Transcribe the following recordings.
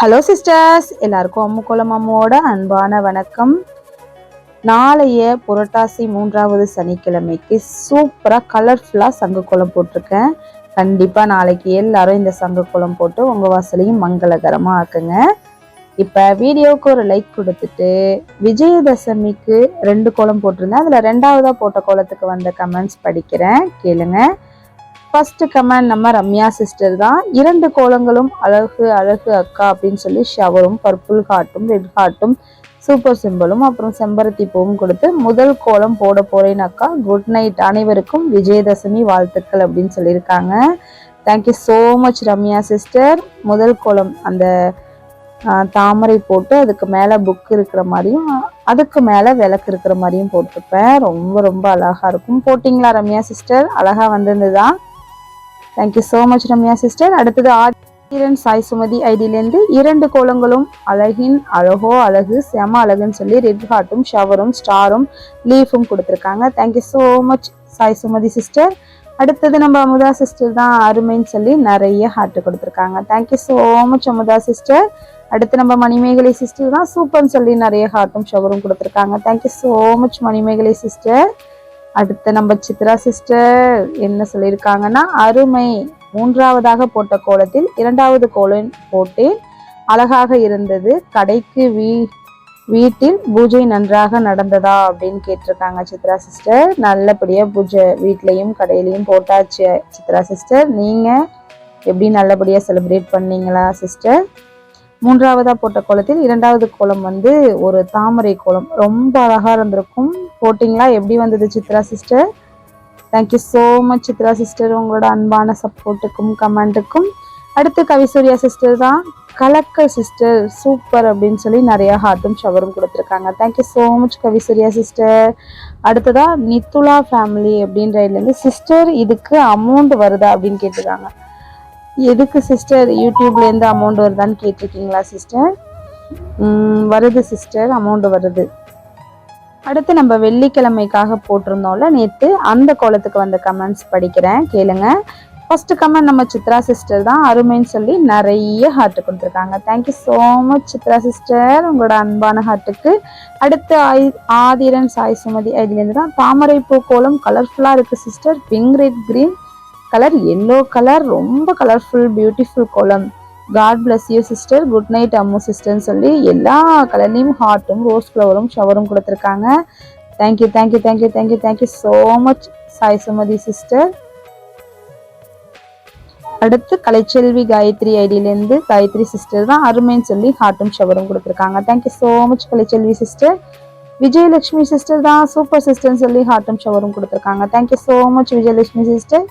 Hello sisters எல்லாருக்கும் அம்முக்குளம் அம்மோட அன்பான வணக்கம். நாளைய புரட்டாசி மூன்றாவது சனிக்கிழமைக்கு சூப்பராக கலர்ஃபுல்லாக சங்கு போட்டிருக்கேன். கண்டிப்பாக நாளைக்கு எல்லாரும் இந்த சங்கு கோலம் போட்டு உங்கள் வாசலையும் மங்களகரமாக ஆக்குங்க. இப்போ வீடியோவுக்கு ஒரு லைக் கொடுத்துட்டு விஜயதசமிக்கு ரெண்டு கோலம் போட்டிருந்தேன். அதில் ரெண்டாவதாக போட்ட கோலத்துக்கு வந்த கமெண்ட்ஸ் படிக்கிறேன். கேளுங்கள் ஃபர்ஸ்ட் கமெண்ட் நம்ம ரம்யா சிஸ்டர் தான். இரண்டு கோலங்களும் அழகு அழகு அக்கா அப்படின்னு சொல்லி ஷவரும் பர்பிள் ஹார்ட்டும் ரெட் ஹார்ட்டும் சூப்பர் சிம்பிளும் அப்புறம் செம்பருத்தி பூவும் கொடுத்து முதல் கோலம் போட போறேன் அக்கா. குட் நைட் அனைவருக்கும் விஜயதசமி வாழ்த்துக்கள் அப்படின்னு சொல்லியிருக்காங்க. Thank you so much Ramya sister முதல் கோலம் அந்த தாமரை போட்டு அதுக்கு மேலே புக் இருக்கிற மாதிரியும் அதுக்கு மேலே விளக்கு இருக்கிற மாதிரியும் போட்டிருப்பேன். ரொம்ப ரொம்ப அழகாக இருக்கும். போட்டிங்களா ரம்யா சிஸ்டர் அழகாக வந்திருந்ததா? Thank you so much Ramya sister அடுத்தது ஆதிரன் சாய் சுமதி ஐடியிலேருந்து இரண்டு கோலங்களும் அழகின் அழகோ அழகு செம அழகுன்னு சொல்லி ரெட் ஹார்ட்டும் ஷவரும் ஸ்டாரும் லீஃபும் கொடுத்துருக்காங்க. Thank you so much Sai Sumathi sister அடுத்தது நம்ம அமுதா சிஸ்டர் தான் அருமைன்னு சொல்லி நிறைய ஹார்ட் கொடுத்துருக்காங்க. Thank you so much Amudha sister அடுத்து நம்ம மணிமேகலை சிஸ்டர் தான் சூப்பர்னு சொல்லி நிறைய ஹார்ட்டும் ஷவரும் கொடுத்துருக்காங்க. Thank you so much Manimegalai sister அடுத்து நம்ம சித்ரா சிஸ்டர் என்ன சொல்லியிருக்காங்கன்னா அருமை மூன்றாவதாக போட்ட கோலத்தில் இரண்டாவது கோலம் போட்டேன். அழகாக இருந்தது. கடைக்கு வீ வீட்டில் பூஜை நன்றாக நடந்ததா அப்படின்னு கேட்டிருக்காங்க சித்ரா சிஸ்டர் நல்லபடியாக பூஜை வீட்லேயும் கடையிலையும் போட்டாச்சு சித்ரா சிஸ்டர் நீங்கள் எப்படி நல்லபடியாக செலிப்ரேட் பண்ணீங்களா சிஸ்டர் மூன்றாவதாக போட்ட கோலத்தில் இரண்டாவது கோலம் வந்து ஒரு தாமரை கோலம். ரொம்ப அழகாக இருந்திருக்கும். போட்டிங்களா? எப்படி வந்தது Chitra sister thank you so much Chitra sister உங்களோட அன்பான சப்போர்ட்டுக்கும் கமெண்ட்டுக்கும் அடுத்து கவிசூர்யா சிஸ்டர் தான். கலக்கல் சிஸ்டர் சூப்பர் அப்படின்னு சொல்லி நிறைய ஹார்ட்டும் ஷவரும் கொடுத்துருக்காங்க. Thank you so much Kavisurya sister அடுத்ததாக நித்துலா ஃபேமிலி அப்படின்ற இதுலேருந்து சிஸ்டர் இதுக்கு அமௌண்ட் வருதா? அப்படின்னு கேட்டிருக்காங்க. எதுக்கு சிஸ்டர் யூடியூப்லேருந்து அமௌண்ட் வருதான்னு கேட்டிருக்கீங்களா சிஸ்டர் வருது சிஸ்டர் அமௌண்ட் வருது. அடுத்து நம்ம வெள்ளிக்கிழமைக்காக போட்டிருந்தோம்ல நேற்று அந்த கோலத்துக்கு வந்த கமெண்ட்ஸ் படிக்கிறேன் கேளுங்க. ஃபர்ஸ்ட் கமெண்ட் நம்ம சித்ரா சிஸ்டர் தான் அருமைன்னு சொல்லி நிறைய ஹார்ட் கொடுத்துருக்காங்க. Thank you so much Chitra sister உங்களோட அன்பான ஹார்ட்டுக்கு அடுத்து ஆய் ஆதிரன் சாய் சுமதி இதுலேருந்து தான் தாமரை பூ கோலம் கலர்ஃபுல்லாக இருக்குது sister pink red green colour yellow colour ரொம்ப கலர்ஃபுல் பியூட்டிஃபுல் கோலம். God bless you sister good night Ammu சிஸ்டர்னு சொல்லி எல்லா கலர்லேயும் ஹார்ட்டும் ரோஸ் ஃப்ளவரும் ஷவரும் கொடுத்துருக்காங்க. Thank you thank you thank you thank you thank you so much Sai Sumathi sister அடுத்து கலைச்செல்வி காயத்ரி ஐடியிலேருந்து காயத்ரி சிஸ்டர் தான் அருமைன்னு சொல்லி ஹார்ட்டும் ஷவரும் கொடுத்துருக்காங்க. Thank you so much Kalaiselvi sister Vijayalakshmi sister தான் சூப்பர் சிஸ்டர்னு சொல்லி ஹார்ட்டும் ஷவரும் கொடுத்துருக்காங்க. Thank you so much Vijayalakshmi sister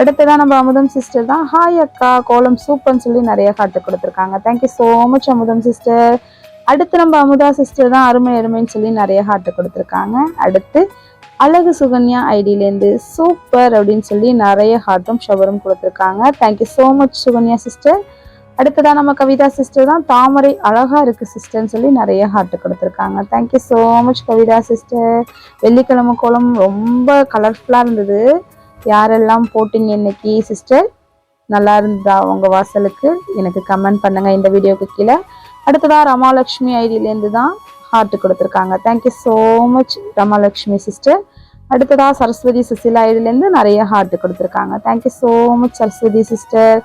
அடுத்ததான் நம்ம அமுதம் சிஸ்டர் தான். ஹாய் அக்கா கோலம் சூப்பர்னு சொல்லி நிறைய காட்டு கொடுத்துருக்காங்க. Thank you so much Amudham sister அடுத்து நம்ம அமுதா சிஸ்டர் தான் அருமை அருமைன்னு சொல்லி நிறைய ஹார்ட்டு கொடுத்துருக்காங்க. அடுத்து அழகு சுகன்யா ஐடியிலேருந்து சூப்பர் அப்படின்னு சொல்லி நிறைய ஹார்ட்டும் ஷவரும் கொடுத்துருக்காங்க. Thank you so much Sukanya sister அடுத்ததான் நம்ம கவிதா சிஸ்டர் தான் தாமரை அழகாக இருக்குது சிஸ்டர்னு சொல்லி நிறைய ஹார்ட் கொடுத்துருக்காங்க. Thank you so much Kavitha sister வெள்ளிக்கிழமை கோலம் ரொம்ப கலர்ஃபுல்லாக இருந்தது. யாரெல்லாம் போட்டிங்க இன்னைக்கு சிஸ்டர் நல்லா இருந்தா உங்கள் வாசலுக்கு? எனக்கு கமெண்ட் பண்ணுங்கள் இந்த வீடியோக்கு கீழே. அடுத்ததாக ரமாலட்சுமி ஐடியிலேருந்து தான் ஹார்ட் கொடுத்துருக்காங்க thank you so much Ramalakshmi sister அடுத்ததாக சரஸ்வதி சுசிலா ஐடியிலேருந்து நிறைய ஹார்ட் கொடுத்துருக்காங்க. Thank you so much Saraswathi sister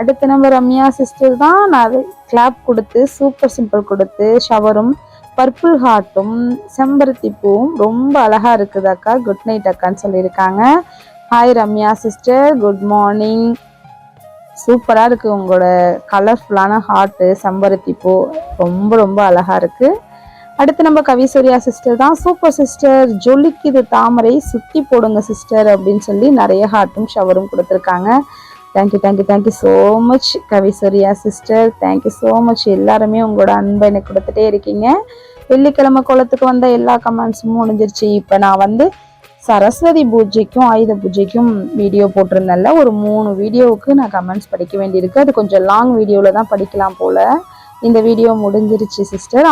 அடுத்து நம்ம ரம்யா சிஸ்டர் தான் நிறைய கிளாப் கொடுத்து சூப்பர் சிம்பிள் கொடுத்து ஷவரும் பர்பிள் ஹார்ட்டும் செம்பருத்தி பூவும் ரொம்ப அழகாக இருக்குது அக்கா குட் நைட் அக்கான்னு சொல்லியிருக்காங்க. Hi Ramya sister good morning சூப்பராக இருக்கு உங்களோட கலர்ஃபுல்லான ஹார்ட்டு செம்பருத்தி பூ. ரொம்ப ரொம்ப அழகாக இருக்கு. அடுத்து நம்ம கவிசூர்யா சிஸ்டர் தான். சூப்பர் சிஸ்டர் ஜொலிக்குது தாமரை சுற்றி போடுங்க சிஸ்டர் அப்படின்னு சொல்லி நிறைய ஹார்ட்டும் ஷவரும் கொடுத்துருக்காங்க. Thank you thank you thank you so much Kavisurya sister thank you so much எல்லாருமே உங்களோட அன்பை எனக்கு கொடுத்துட்டே இருக்கீங்க. வெள்ளிக்கிழமை குளத்துக்கு வந்த எல்லா கமெண்ட்ஸும் முடிஞ்சிருச்சு. இப்போ நான் வந்து சரஸ்வதி பூஜைக்கும் ஆயுத பூஜைக்கும் வீடியோ போட்டிருந்தேன்ல. ஒரு மூணு வீடியோவுக்கு நான் கமெண்ட்ஸ் படிக்க வேண்டியிருக்கு. அது கொஞ்சம் லாங் வீடியோவில் தான் படிக்கலாம் போல். இந்த வீடியோ முடிஞ்சிருச்சு சிஸ்டர்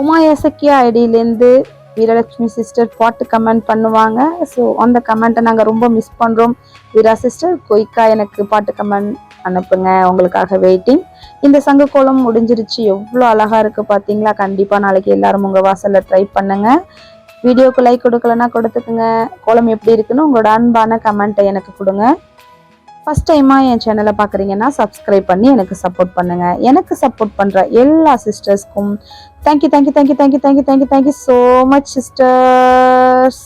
உமா எசக்கியா ஐடியிலேருந்து வீரலட்சுமி சிஸ்டர் பாட்டு கமெண்ட் பண்ணுவாங்க. ஸோ அந்த கமெண்ட்டை நாங்கள் ரொம்ப மிஸ் பண்ணுறோம் வீரா சிஸ்டர் கொய்க்கா எனக்கு பாட்டு கமெண்ட் அனுப்புங்க. உங்களுக்காக வெயிட்டிங் இந்த சங்கு கோலம் முடிஞ்சிருச்சு. எவ்வளோ அழகாக இருக்குது பார்த்தீங்களா கண்டிப்பாக நாளைக்கு எல்லாரும் உங்கள் வாசலில் ட்ரை பண்ணுங்கள் வீடியோக்கு லைக் கொடுக்கலன்னா கொடுத்துக்குங்க. கோலம் எப்படி இருக்குன்னு உங்களோட அன்பான கமெண்ட்டை எனக்கு கொடுங்க. ஃபஸ்ட் டைமாக என் சேனலை பார்க்குறீங்கன்னா சப்ஸ்கிரைப் பண்ணி எனக்கு சப்போர்ட் பண்ணுங்கள் எனக்கு சப்போர்ட் பண்ணுற எல்லா சிஸ்டர்ஸ்க்கும் thank you thank you thank you thank you thank you thank you thank you so much sisters